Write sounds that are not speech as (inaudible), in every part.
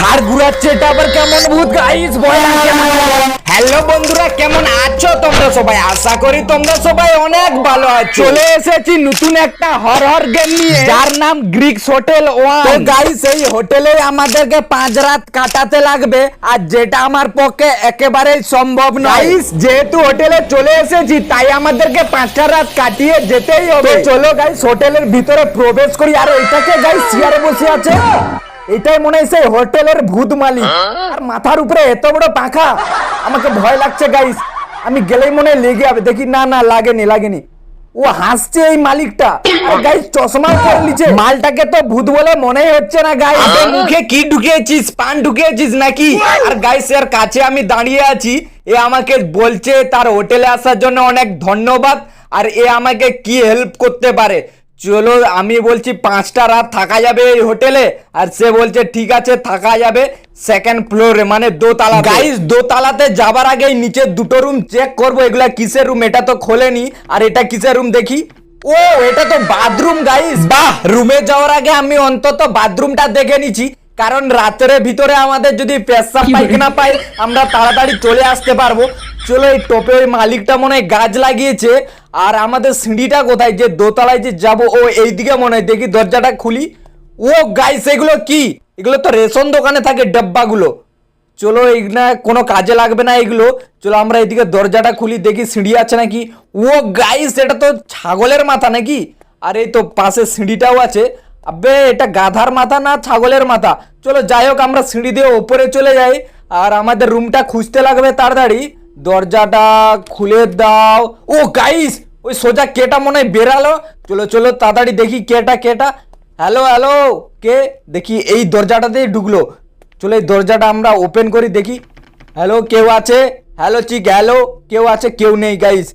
ঘাড় ঘুরাচ্ছে এটা আবার কেমন ভূত? গাইস হ্যালো বন্ধুরা কেমন আছো তোমরা সবাই? আশা করি তোমরা সবাই অনেক ভালো আছো। চলে এসেছি নতুন একটা হরহর গেম নিয়ে। যার নাম গ্রিক্স হোটেল ওয়ান তো গাইস এই হোটেলে আমাদেরকে পাঁচ রাত কাটাতে লাগবে আর যেটা আমার পক্ষে একেবারেই সম্ভব নয়। গাইস যেহেতু হোটেলে চলে এসেছি তাই আমাদেরকে পাঁচটা রাত কাটিয়ে যেতেই হবে। চলো গাইস হোটেলের ভিতরে প্রবেশ করি। আর এইটাকে গাইস চেয়ারে বসে আছে। এটাই মনে হয় সেই হোটেলের ভূত মালিক। আর মাথার উপরে এত বড় পাখা আমাকে ভয় লাগছে গাইস আমি গেলেই মনে হয় লেগে যাবে। দেখি না না লাগেনি লাগেনি। ও হাসছে এই মালিকটা। আর গাইস চশমা পরে নিচে। মালটাকে তো ভূত বলে মনেই হচ্ছে না গাইস আবে মুখে কি ঢুকিয়েছিস? পান ঢুকিয়েছিস নাকি? আর গাইস এর কাছে আমি দাঁড়িয়ে আছি। এ আমাকে বলছে তার হোটেলে আসার জন্য অনেক ধন্যবাদ। আর এ আমাকে কি হেল্প করতে পারে? চলো আমি বলছি পাঁচটা রাত থাকা যাবে এই হোটেলে আর সে বলছে ঠিক আছে থাকা যাবে। সেকেন্ড ফ্লোরে মানে দোতলা গাইস দোতলাতে যাবার আগে নিচে দুটো রুম চেক করব। এগুলা কিসের রুম এটা তো খোলেনি। আর এটা কিসের রুম দেখি? ও এটা তো বাথরুম গাইস বাহ! রুমে যাওয়ার আগে আমি অন্তত বাথরুমটা দেখে নিছি কারণ রাতের ভিতরে আমাদের যদি পেশাব পায়খানা পাই আমরা তাড়াতাড়ি চলে আসতে পারব। চলো এই টোপে ওই মালিকটা মনে হয় গাছ লাগিয়েছে আর আমাদের সিঁড়িটা কোথায়? যে দোতলায় যে যাব ও এইদিকে মনে হয়। দেখি দরজাটা খুলি। ও গাইস এগুলো কি? এগুলো তো রেশন দোকানে থাকে ডাব্বাগুলো। চলো এগুলা কোনো কাজে লাগবে না এগুলো। চলো আমরা এদিকে দরজাটা খুলি দেখি সিঁড়ি আছে নাকি। ও গাইস এটা তো ছাগলের মাথা নাকি? আর এই তো পাশে সিঁড়িটাও আছে। আবে এটা গাধার মাথা না ছাগলের মাথা? চলো যাই হোক, আমরা সিঁড়ি দিয়ে ওপরে চলে যাই। আর আমাদের রুমটা খুঁজতে লাগবে তাড়াতাড়ি। দরজাটা খুলে দাও। ও গাইস ওই সোজা কেটা মনে হয় বেরালো। চলো চলো, তাড়াতাড়ি দেখি কেটা কেটা। হ্যালো হ্যালো কে? দেখি, এই দরজাটাতেই ঢুকলো। চলো, এই দরজাটা আমরা ওপেন করি, দেখি। হ্যালো কেউ আছে? হ্যালো চিক হ্যালো কেউ আছে? কেউ নেই গাইস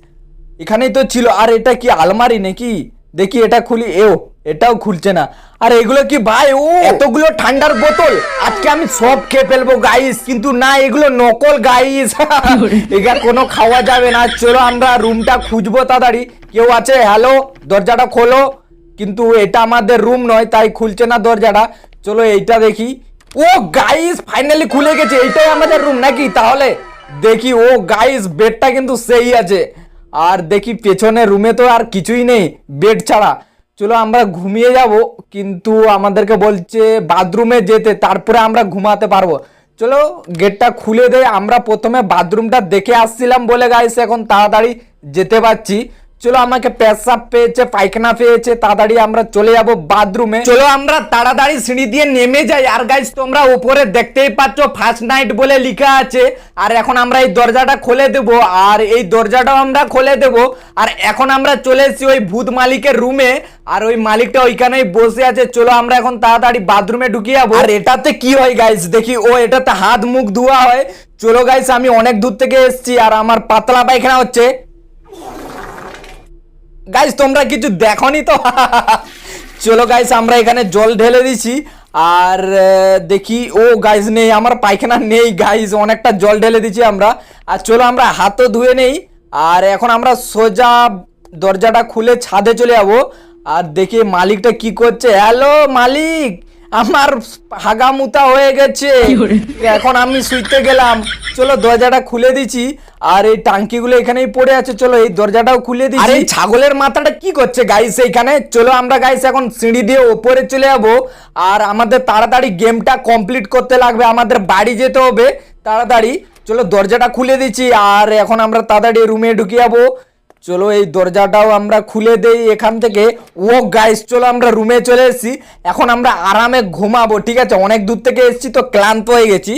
এখানেই তো ছিল। আর এটা কি আলমারি নাকি? দেখি এটা খুলি এও এটাও খুলছে না। আর এগুলো কি ভাই? ও এতগুলো ঠান্ডার বোতল। আজকে আমি সব খেয়ে ফেলব গাইস কিন্তু না এগুলো নকল গাইস (laughs) এগুলা কোনো খাওয়া যাবে না। চলো আমরা রুমটা খুঁজবো তাড়াতাড়ি। কেউ আছে? হ্যালো দরজাটা খোলো। কিন্তু এটা আমাদের রুম নয় তাই খুলছে না দরজাটা। চলো এইটা দেখি। ও গাইস ফাইনালি খুলে গেছে। এইটাই আমাদের রুম নাকি? তাহলে দেখি ও গাইস বেডটা কিন্তু সেই আছে। আর দেখি পেছনে রুমে তো আর কিছুই নেই বেড ছাড়া। চলো আমরা ঘুমিয়ে যাব, কিন্তু আমাদেরকে বলছে বাথরুমে যেতে, তারপরে আমরা ঘুমাতে পারব। চলো গেটটা খুলে দেয় আমরা প্রথমে বাথরুমটা দেখে আসছিলাম বলে গাইস এখন তাড়াতাড়ি যেতে পারছি। চলো আমাকে পেশাব পেয়েছে, পায়খানা পেয়েছে, তাড়াতাড়ি আমরা চলে যাব বাথরুমে চলো আমরা তাড়াতাড়ি সিঁড়ি দিয়ে নেমে যাই। আর গাইস তোমরা উপরে দেখতেই পাচ্ছ ফার্স্ট নাইট বলে লেখা আছে। আর এখন আমরা এই দরজাটা খুলে দেব। আর এই দরজাটাও আমরা খুলে দেব। আর এখন আমরা চলে এসেছি ওই ভূত মালিকের রুমে আর ওই মালিকটা ওইখানেই বসে আছে। চলো আমরা এখন তাড়াতাড়ি বাথরুমে ঢুকিয়ে যাব। আর এটাতে কি হয় গাইস দেখি, ও এটাতে হাত মুখ ধোয়া হয়। চলো গাইস আমি অনেক দূর থেকে এসেছি। আর আমার পাতলা পায়খানা হচ্ছে। গাইস তোমরা কিছু দেখনি তো? চলো গাইস আমরা এখানে জল ঢেলে দিছি আর দেখি, ও গাইস নেই, আমার পায়খানা নেই গাইস অনেকটা জল ঢেলে দিছি আমরা। আর চলো আমরা হাতও ধুয়ে নেই। আর এখন আমরা সোজা দরজাটা খুলে ছাদে চলে যাব। আর দেখি মালিকটা কি করছে। হ্যালো মালিক! আমার হাগামুতা হয়ে গেছে। এখন আমি শুইতে গেলাম। চলো দরজাটা খুলে দিছি আর এই টাঙ্কিগুলো এখানেই পড়ে আছে। চলো এই দরজাটাও খুলে দিছি আর এই ছাগলের মাথাটা কি করছে গাইস এইখানে? চলো আমরা গাইস এখন সিঁড়ি দিয়ে ওপরে চলে যাব। আর আমাদের তাড়াতাড়ি গেমটা কমপ্লিট করতে লাগবে। আমাদের বাড়ি যেতে হবে। তাড়াতাড়ি। চলো দরজাটা খুলে দিচ্ছি। আর এখন আমরা তাড়াতাড়ি রুমে ঢুকে যাব। চলো এই দরজাটাও আমরা খুলে দেই এখান থেকে। ও গাইস চলো আমরা রুমে চলে এসেছি। এখন আমরা আরামে ঘুমাবো, ঠিক আছে? অনেক দূর থেকে এসেছি, তো ক্লান্ত হয়ে গেছি।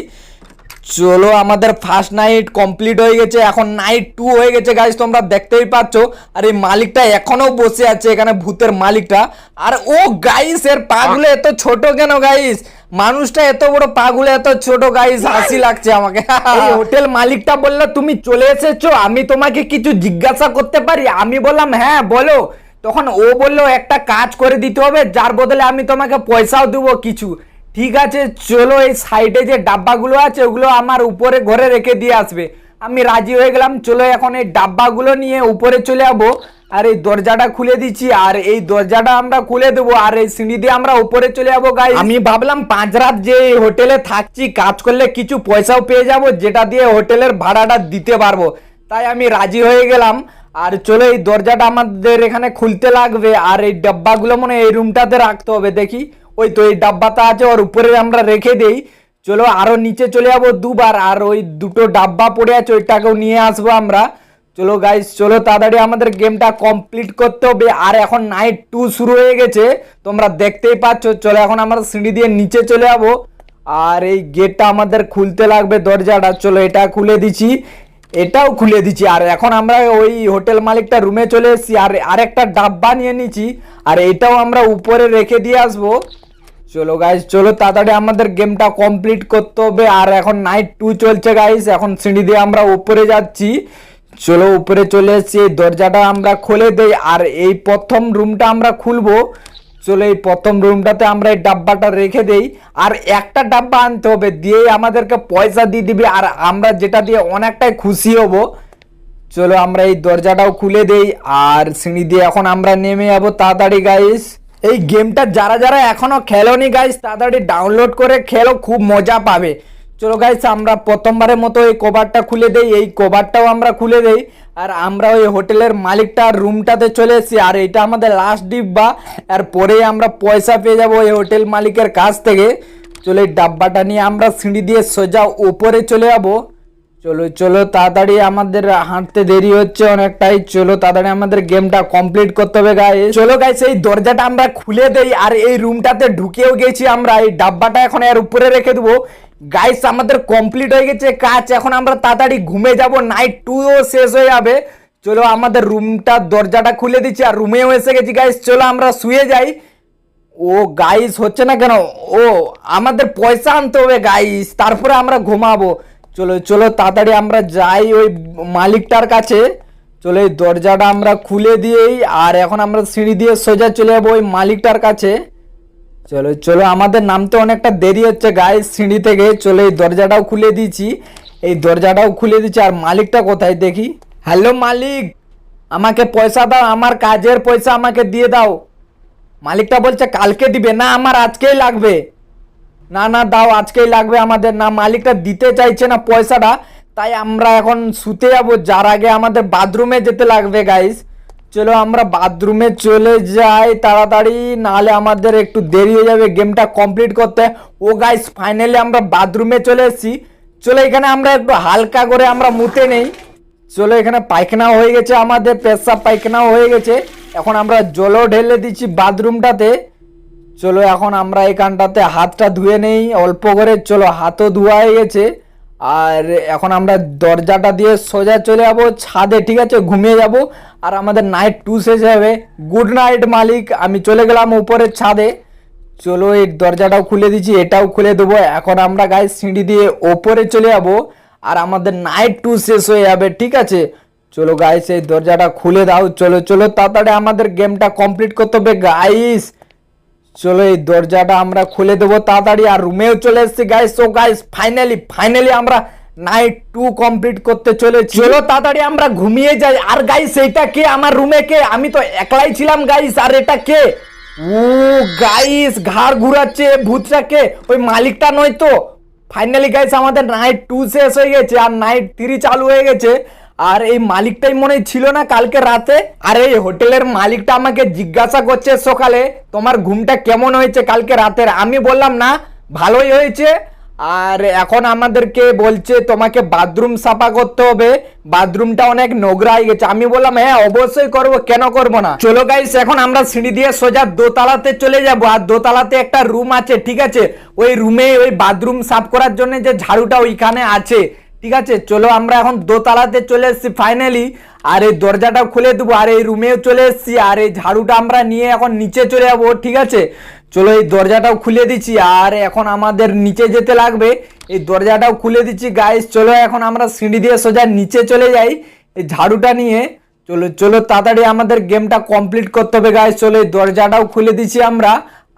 চলো আমাদের ফার্স্ট নাইট কমপ্লিট হয়ে গেছে। এখন নাইট টু হয়ে গেছে গাইস তোমরা দেখতেই পাচ্ছ। আর এই মালিকটা এখনও বসে আছে এখানে ভূতের মালিকটা। আর ও গাইস এর পাগুলো এত ছোট কেন গাইস মানুষটা এত বড় পাগুলো এত ছোট গাইস হাসি লাগছে আমাকে। এই হোটেল মালিকটা বলল তুমি চলে এসেছ আমি তোমাকে কিছু জিজ্ঞাসা করতে পারি? আমি বললাম হ্যাঁ বলো। তখন ও বলল একটা কাজ করে দিতে হবে যার বদলে আমি তোমাকে পয়সাও দেবো কিছু। ঠিক আছে, চলো এই সাইডে যে ডাব্বাগুলো আছে, ওগুলো আমার উপরে ঘরে রেখে দিয়ে আসবে। আমি রাজি হয়ে গেলাম, চলো এখন এই ডাব্বাগুলো নিয়ে উপরে চলে যাব। আর এই দরজাটা খুলে দিচ্ছি, আর এই দরজাটা আমরা খুলে দেবো, আর এই সিঁড়ি দিয়ে আমরা উপরে চলে যাব গাই আমি ভাবলাম পাঁচ রাত যে হোটেলে থাকছি, কাজ করলে কিছু পয়সাও পেয়ে যাব, যেটা দিয়ে হোটেলের ভাড়াটা দিতে পারব। তাই আমি রাজি হয়ে গেলাম। আর চলো এই দরজাটা আমাদের এখানে খুলতে লাগবে, আর এই ডাব্বাগুলো মনে এই রুমটাতে রাখতে হবে, দেখি। ওই তো এই ডাব্বাটা আছে, ওর উপরে আমরা রেখে দেই। চলো আরও নিচে চলে যাব দুবার, আর ওই দুটো ডাব্বা পড়ে আছে, ওইটাকেও নিয়ে আসব আমরা। চলো গাইস চলো তাড়াতাড়ি আমাদের গেমটা কমপ্লিট করতে হবে। আর এখন নাইট টু শুরু হয়ে গেছে, তোমরা দেখতেই পাচ্ছ। চলো এখন আমরা সিঁড়ি দিয়ে নিচে চলে যাব। আর এই গেটটা আমাদের খুলতে লাগবে দরজাটা। চলো এটা খুলে দিচ্ছি, এটাও খুলে দিচ্ছি। আর এখন আমরা ওই হোটেল মালিকটা রুমে চলে এসেছি। আর আরেকটা ডাব্বা নিয়ে নিচ্ছি। আর এটাও আমরা উপরে রেখে দিয়ে আসব। চলো গাইস চলো তাড়াতাড়ি আমাদের গেমটা কমপ্লিট করতে হবে। আর এখন নাইট টু চলছে গাইস এখন সিঁড়ি দিয়ে আমরা উপরে যাচ্ছি। চলো উপরে চলে এসেছি দরজাটা আমরা খুলে দেই। আর এই প্রথম রুমটা আমরা খুলবো। চলো এই প্রথম রুমটাতে আমরা এই ডাব্বাটা রেখে দেই। আর একটা ডাব্বা আনতে হবে, দিয়েই আমাদেরকে পয়সা দিয়ে দিবে। আর আমরা যেটা দিয়ে অনেকটাই খুশি হব, চলো আমরা এই দরজাটাও খুলে দেই। আর সিঁড়ি দিয়ে এখন আমরা নেমে যাব তাড়াতাড়ি গাইস এই গেমটা যারা যারা এখনও খেলোনি গাইস তাড়াতাড়ি ডাউনলোড করে খেলো, খুব মজা পাবে। চলো গাইস আমরা প্রথমবারের মতো এই কভারটা খুলে দেই। এই কভারটাও আমরা খুলে দেই। আর আমরা ওই হোটেলের মালিকটার রুমটাতে চলে এসেছি। আর এটা আমাদের লাস্ট ডিব্বা আর পরেই আমরা পয়সা পেয়ে যাব ওই হোটেল মালিকের কাছ থেকে। চলো, এই ডাব্বাটা নিয়ে আমরা সিঁড়ি দিয়ে সোজা উপরে চলে যাব। চলো চলো তাড়াতাড়ি আমাদের হাঁটতে দেরি হচ্ছে অনেকটাই। চলো তাড়াতাড়ি আমাদের গেমটা কমপ্লিট করতে হবে গায়ে চলো গাইস এই দরজাটা আমরা খুলে দেই আর এই রুমটাতে ঢুকেও গেছি আমরা। এই ডাব্বাটা এখন এর উপরে রেখে দেবো। গাইস আমাদের কমপ্লিট হয়ে গেছে কাজ। এখন আমরা তাড়াতাড়ি ঘুমে যাব নাইট টুও শেষ হয়ে যাবে। চলো, আমাদের রুমটা দরজাটা খুলে দিচ্ছি আর রুমেও এসে গেছি গাইস চলো, আমরা শুয়ে যাই। ও গাইস হচ্ছে না কেন? ও, আমাদের পয়সা আনতে হবে গাইস তারপরে আমরা ঘুমাবো। চলো চলো তাড়াতাড়ি আমরা যাই ওই মালিকটার কাছে। চলো, এই দরজাটা আমরা খুলে দিয়েই, আর এখন আমরা সিঁড়ি দিয়ে সোজা চলে যাব ওই মালিকটার কাছে। চলো চলো, আমাদের নামতে অনেকটা দেরি হচ্ছে গায়ে সিঁড়ি থেকে। চলো, এই দরজাটাও খুলে দিয়েছি। এই দরজাটাও খুলে দিচ্ছি আর মালিকটা কোথায় দেখি? হ্যালো মালিক! আমাকে পয়সা দাও, আমার কাজের পয়সা আমাকে দিয়ে দাও। মালিকটা বলছে, কালকে দিবে, না, আমার আজকেই লাগবে। না না, দাও, আজকেই লাগবে আমাদের। না, মালিকটা দিতে চাইছে না পয়সাটা, তাই আমরা এখন শুতে যাব। যার আগে আমাদের বাথরুমে যেতে লাগবে গাইস চলো, আমরা বাথরুমে চলে যাই তাড়াতাড়ি, নাহলে আমাদের একটু দেরি হয়ে যাবে গেমটা কমপ্লিট করতে। ও গাইস ফাইনালি আমরা বাথরুমে চলে এসেছি। চলো, এখানে আমরা একটু হালকা করে আমরা মুতে নেই। চলো, এখানে পায়খানা হয়ে গেছে আমাদের, পেশাব পায়খানাও হয়ে গেছে। এখন আমরা জলও ঢেলে দিচ্ছি বাথরুমটাতে। চলো এখন আমরা এখানটাতে হাতটা ধুয়ে নেই, অল্প করে, চলো হাতও ধোয়া হয়ে গেছে। আর এখন আমরা দরজাটা দিয়ে সোজা চলে যাব, ছাদে, ঠিক আছে? ঘুমিয়ে যাব। আর আমাদের নাইট টু শেষ হবে। গুড নাইট মালিক। আমি চলে গেলাম উপরের ছাদে। চলো এই দরজাটাও খুলে দিচ্ছি, এটাও খুলে দেবো। এখন আমরা গায়ে সিঁড়ি দিয়ে ওপরে চলে যাব। আর আমাদের নাইট টু শেষ হয়ে যাবে, ঠিক আছে? চলো গাইস এই দরজাটা খুলে দাও। চলো চলো, তাড়াতাড়ি আমাদের গেমটা কমপ্লিট করতে হবে। গাইস চলো এই দরজাটা আমরা খুলে দেবো তাড়াতাড়ি আর রুমেও চলে এসেছি গাইস তো গাইস ফাইনালি ফাইনালি আমরা নাইট টু কমপ্লিট করতে চলে চলো তাড়াতাড়ি আমরা ঘুমিয়ে যাই। আর গাইস এইটা কে? আমার রুমে কে? আমি তো একলাই ছিলাম গাইস আর এটা কে? ও গাইস ঘাড় ঘুরাচ্ছে। ভূতটা কে? ওই মালিকটা নয় তো? ফাইনালি গাইস আমাদের নাইট টু শেষ হয়ে গেছে আর নাইট থ্রি চালু হয়ে গেছে। আর এই মালিকটাই মনে ছিল না কালকে রাতে? আর এই হোটেলের মালিকটা আমাকে জিজ্ঞাসা করছে সকালে, তোমার ঘুমটা কেমন হয়েছে কালকে রাতের? আমি বললাম, না, ভালোই হয়েছে। আর এখন আমাদেরকে বলছে, তোমাকে বাথরুম সাফা করতে হবে। বাথরুমটা অনেক নোংরা হয়ে গেছে। আমি বললাম হ্যাঁ অবশ্যই করব। কেন করব না? চলো গাইস এখন আমরা সিঁড়ি দিয়ে সোজা দোতলাতে চলে যাব। আর দোতলাতে একটা রুম আছে, ঠিক আছে? ওই রুমে ওই বাথরুম সাফ করার জন্য যে ঝাড়ুটা ওইখানে আছে। ঠিক আছে, চলো আমরা এখন দোতলাতে চলে এসেছি ফাইনালি আর এই দরজাটাও খুলে দেবো, আর এই রুমেও চলে এসেছি, আর এই ঝাড়ুটা আমরা নিয়ে এখন নিচে চলে যাব, ঠিক আছে? চলো এই দরজাটাও খুলে দিচ্ছি, আর এখন আমাদের নিচে যেতে লাগবে। এই দরজাটাও খুলে দিচ্ছি গাইস চলো এখন আমরা সিঁড়ি দিয়ে সোজা নিচে চলে যাই, এই ঝাড়ুটা নিয়ে। চলো চলো তাড়াতাড়ি আমাদের গেমটা কমপ্লিট করতে হবে গাইস চলো এই দরজাটাও খুলে দিচ্ছি আমরা।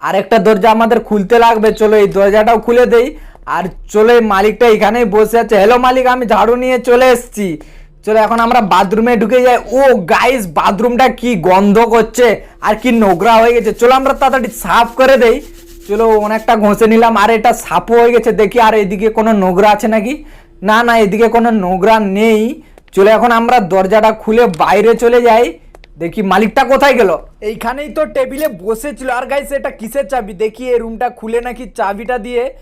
আরেকটা দরজা আমাদের খুলতে লাগবে, চলো এই দরজাটাও খুলে দেই। আর চলে, মালিকটা এখানেই বসে আছে। হ্যালো মালিক, আমি ঝাড়ু নিয়ে চলে এসেছি। চলো, এখন আমরা বাথরুমে ঢুকে যাই। ও গাইস বাথরুমটা কি গন্ধ করছে আর কি নোংরা হয়ে গেছে। চলো, আমরা তাড়াতাড়ি সাফ করে দেই। চলো, অনেকটা ঘষে নিলাম। আর এটা সাফও হয়ে গেছে। দেখি, আর এদিকে কোনো নোংরা আছে নাকি? না না, এদিকে কোনো নোংরা নেই। চলে, এখন আমরা দরজাটা খুলে বাইরে চলে যাই। দেখি, মালিকটা কোথায় গেল? এইখানেই তো টেবিলে বসেছিল। আর গাইস এটা কিসের চাবি? দেখি, এই রুমটা খুলে নাকি চাবিটা দিয়ে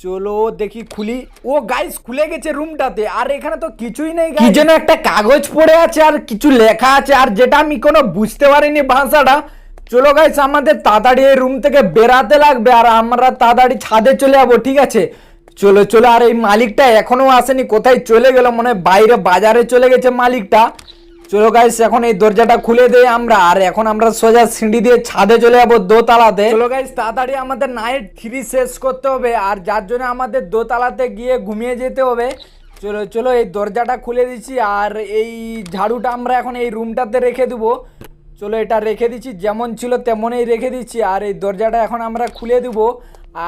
চলো দেখি খুলি। ও গাইস খুলে গেছে রুমটাতে আর এখানে তো কিছুই নেই কি যেন একটা কাগজ পড়ে আছে আর কিছু লেখা আছে আর যেটা আমি কোনো বুঝতে পারিনি ভাষাটা। চলো গাইস আমাদের তাড়াতাড়ি এই রুম থেকে বেরাতে লাগবে আর আমরা তাড়াতাড়ি ছাদে চলে যাব ঠিক আছে? চলো চলো আর এই মালিকটা এখনও আসেনি কোথায় চলে গেল? মনে হয় বাইরে বাজারে চলে গেছে মালিকটা। চলো গাইস এখন এই দরজাটা খুলে দেই আমরা। আর এখন আমরা সোজা সিঁড়ি দিয়ে ছাদে চলে যাব দোতলাতে। চলো গাইস তাড়াতাড়ি আমাদের নাইট থ্রি শেষ করতে হবে। আর যার জন্য আমাদের দোতলাতে গিয়ে ঘুমিয়ে যেতে হবে। চলো চলো এই দরজাটা খুলে দিচ্ছি। আর এই ঝাড়ুটা আমরা এখন এই রুমটাতে রেখে দেবো। চলো এটা রেখে দিচ্ছি, যেমন ছিল তেমনই রেখে দিচ্ছি। আর এই দরজাটা এখন আমরা খুলে দেবো।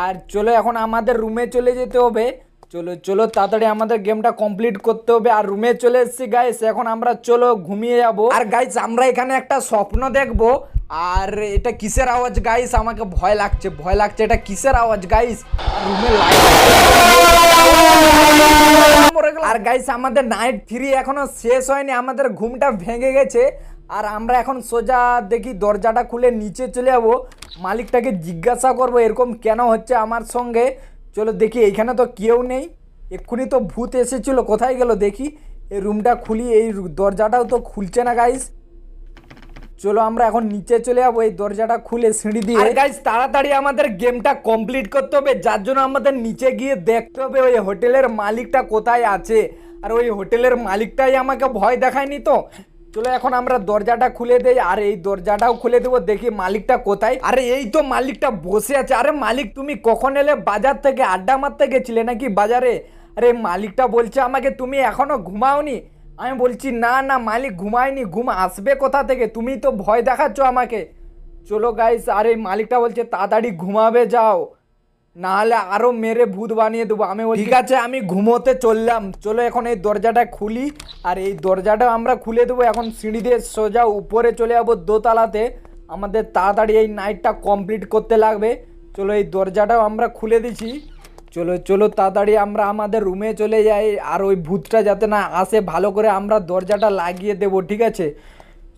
আর চলো, এখন আমাদের রুমে চলে যেতে হবে। চলো চলো, তাড়াতাড়ি আমাদের গেমটা কমপ্লিট করতে হবে। আর রুমে চলে এসেছি গাইস এখন আমরা চলো ঘুমিয়ে যাব। আর গাইস আমরা এখানে একটা স্বপ্ন দেখব। আর এটা কিসের আওয়াজ গাইস আমাকে ভয় লাগছে ভয় লাগছে। এটা কিসের আওয়াজ গাইস রুমে আর গাইস আমাদের নাইট থ্রি এখনও শেষ হয়নি, আমাদের ঘুমটা ভেঙে গেছে। আর আমরা এখন সোজা দেখি, দরজাটা খুলে নিচে চলে যাব। মালিকটাকে জিজ্ঞাসা করব, এরকম কেন হচ্ছে আমার সঙ্গে? চলো দেখি, এইখানে তো কেউ নেই। এক্ষুনি তো ভূত এসেছিল, কোথায় গেল দেখি। এই রুমটা খুলি, এই দরজাটাও তো খুলছে না গাইস চলো আমরা এখন নিচে চলে যাব, এই দরজাটা খুলে সিঁড়ি দিয়ে। গাইস তাড়াতাড়ি আমাদের গেমটা কমপ্লিট করতে হবে, যার জন্য আমাদের নিচে গিয়ে দেখতে হবে ওই হোটেলের মালিকটা কোথায় আছে। আর ওই হোটেলের মালিকটাই আমাকে ভয় দেখায়নি তো। চলো এখন আমরা দরজাটা খুলে দেই। আর এই দরজাটাও খুলে দেবো, দেখি মালিকটা কোথায়। আরে এই তো মালিকটা বসে আছে। আরে মালিক, তুমি কখন এলে বাজার থেকে আড্ডা মারতে গেছিলে নাকি বাজারে? আরে মালিকটা বলছে আমাকে, তুমি এখনও ঘুমাওনি? আমি বলছি, না না, মালিক ঘুমায়নি, ঘুম আসবে কোথা থেকে? তুমি তো ভয় দেখাচ্ছ আমাকে। চলো গাইস আর এই মালিকটা বলছে, তাড়াতাড়ি ঘুমাবে, যাও। নাহলে আরও মেরে ভূত বানিয়ে দেবো। আমি ঠিক আছে, আমি ঘুমোতে চললাম। চলো এখন এই দরজাটা খুলি। আর এই দরজাটা আমরা খুলে দেবো। এখন সিঁড়ি দিয়ে সোজা উপরে চলে যাব দোতলাতে। আমাদের তাড়াতাড়ি এই নাইটটা কমপ্লিট করতে লাগবে। চলো এই দরজাটাও আমরা খুলে দিছি। চলো চলো তাড়াতাড়ি আমরা আমাদের রুমে চলে যাই। আর ওই ভূতটা যাতে না আসে, ভালো করে আমরা দরজাটা লাগিয়ে দেবো, ঠিক আছে?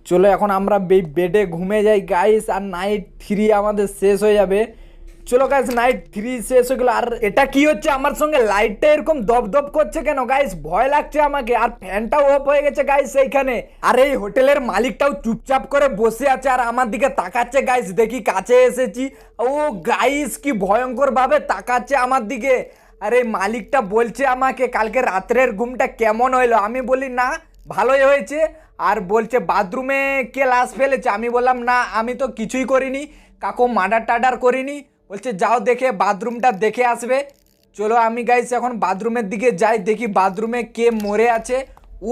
চলো এখন আমরা বেডে ঘুমে যাই। গাইস আর নাইট থ্রি আমাদের শেষ হয়ে যাবে। চলো গাইস নাইট থ্রি শেষ হয়ে গেলো। আর এটা কি হচ্ছে? আমার সঙ্গে লাইটটা এরকম দপ দপ করছে কেন গাইস ভয় লাগছে আমাকে। আর ফ্যানটাও অফ হয়ে গেছে গাইস সেইখানে। আর এই হোটেলের মালিকটাও চুপচাপ করে বসে আছে আর আমার দিকে তাকাচ্ছে গাইস দেখি কাছে এসেছি। ও গাইস কি ভয়ঙ্কর ভাবে তাকাচ্ছে আমার দিকে। আরে মালিকটা বলছে আমাকে, কালকে রাত্রের ঘুমটা কেমন হইল? আমি বলি, না, ভালোই হয়েছে। আর বলছে, বাথরুমে কে লাশ ফেলেছে? আমি বললাম, না, আমি তো কিছুই করিনি। কাকু মার্ডার টাডার করিনি। বলছে যাও দেখে বাথরুমটা দেখে আসবে। চলো আমি গাইস এখন বাথরুমের দিকে যাই দেখি বাথরুমে কে মরে আছে।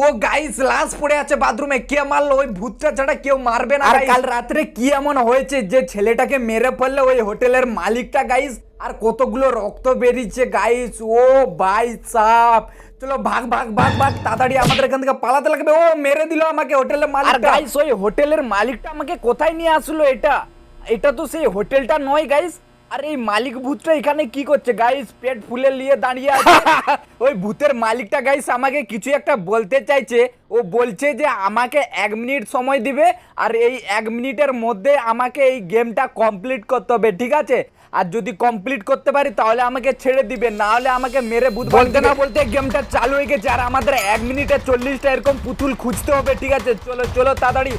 ও গাইস লাশ পড়ে আছে বাথরুমে। কে মারলো? ওই ভূতটা ছাড়া কেউ মারবে না আর কাল রাত্রে কি এমন হয়েছে যে ছেলেটাকে মেরে ফেললে ওই হোটেলের মালিকটা গাইস আর কতগুলো রক্ত বেরিয়েছে গাইস ও ভাই সাপ চলো ভাগ ভাগ ভাগ ভাগ তাড়াতাড়ি আমাদের এখান থেকে পালাতে লাগবে। ও মেরে দিল আমাকে হোটেলের মালিক গাইস ওই হোটেলের মালিকটা আমাকে কোথায় নিয়ে আসলো এটা? এটা তো সেই হোটেলটা নয় গাইস আর এই মালিক ভূতটা এখানে কি করছে? গাইস পেট ফুলে নিয়ে দাঁড়িয়ে আছে। (laughs) ওই ভূতের মালিকটা গাইস আমাকে কিছু একটা বলতে চাইছে। ও বলছে যে আমাকে এক মিনিট সময় দিবে আর এই এক মিনিটের মধ্যে আমাকে এই গেমটা কমপ্লিট করতে হবে ঠিক আছে? আর যদি কমপ্লিট করতে পারি তাহলে আমাকে ছেড়ে দিবে। না হলে আমাকে মেরে ভূত বলতে না বলতে গেমটা চালু হয়ে গেছে। আর আমাদের এক মিনিটে চল্লিশটা এরকম পুতুল খুঁজতে হবে ঠিক আছে? চলো চলো তাড়াতাড়ি।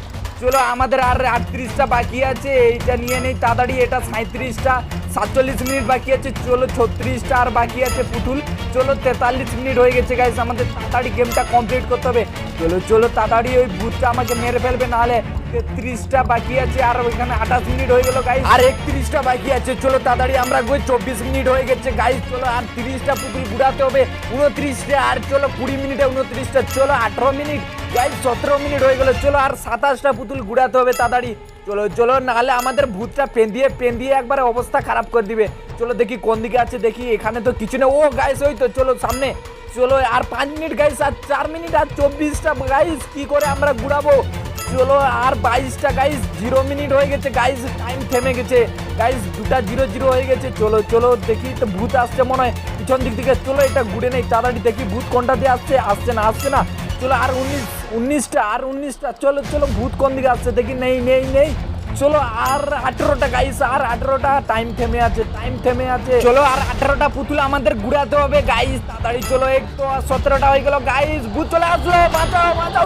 চলো, আমাদের আর আটত্রিশটা বাকি আছে। এইটা নিয়ে নেই, তাড়াতাড়ি এটা সাঁত্রিশটা সাতচল্লিশ মিনিট বাকি আছে, চলো, ছত্রিশটা আর বাকি আছে পুতুল। চলো, তেতাল্লিশ মিনিট হয়ে গেছে গাইস আমাদের তাড়াতাড়ি গেমটা কমপ্লিট করতে হবে। চলো চলো, তাড়াতাড়ি ওই ভূতটা আমাকে মেরে ফেলবে, নাহলে তেত্রিশটা বাকি আছে, আর ওইখানে আঠাশ মিনিট হয়ে গেল গাইস আর একত্রিশটা বাকি আছে, চলো, তাড়াতাড়ি আমরা গই চব্বিশ মিনিট হয়ে গেছে গাইস চলো, আর তিরিশটা পুতুল ঘুরাতে হবে, উনত্রিশটা, আর চলো, কুড়ি মিনিটে উনত্রিশটা, চলো, আঠারো মিনিট। গাইস সতেরো মিনিট হয়ে গেলো। চলো আর সাতাশটা পুতুল ঘুরাতে হবে তাড়াতাড়ি। চলো চলো, নাহলে আমাদের ভূতটা পেন দিয়ে পেন দিয়ে একবারে অবস্থা খারাপ করে দিবে। চলো দেখি কোন দিকে আছে, দেখি এখানে তো কিছু নেই। ও গাইস ওই তো, চলো সামনে। চলো, আর পাঁচ মিনিট গাইস আর চার মিনিট আর চব্বিশটা গাইস কি করে আমরা ঘুরাবো চলো, আর বাইশটা গাইস জিরো মিনিট হয়ে গেছে গাইস টাইম থেমে গেছে। গাইস দুটা জিরো জিরো হয়ে গেছে। চলো চলো, দেখি তো ভূত আসছে মনে হয়। পিছন দিক থেকে চলো, এটা ঘুরে নেই, তাড়াতাড়ি দেখি ভূত কোনটা দিয়ে আসছে আসছে না আসছে না। চলো আর উনিশ, উনিশটা, আর উনিশটা, চলো চলো, ভূত কোন দিকে আসছে? দেখি, নেই নেই নেই। চলো আর আঠেরোটা গাইস আর আঠেরোটা টাইম থেমে আছে টাইম থেমে আছে। চলো আর আঠেরোটা পুতুল আমাদের ঘুরাতে হবে গাইস তাড়াতাড়ি চলো, একটু আর সতেরোটা হয়ে গেল গাইস ভূত চলে আসলো বাঁচাও বাঁচাও।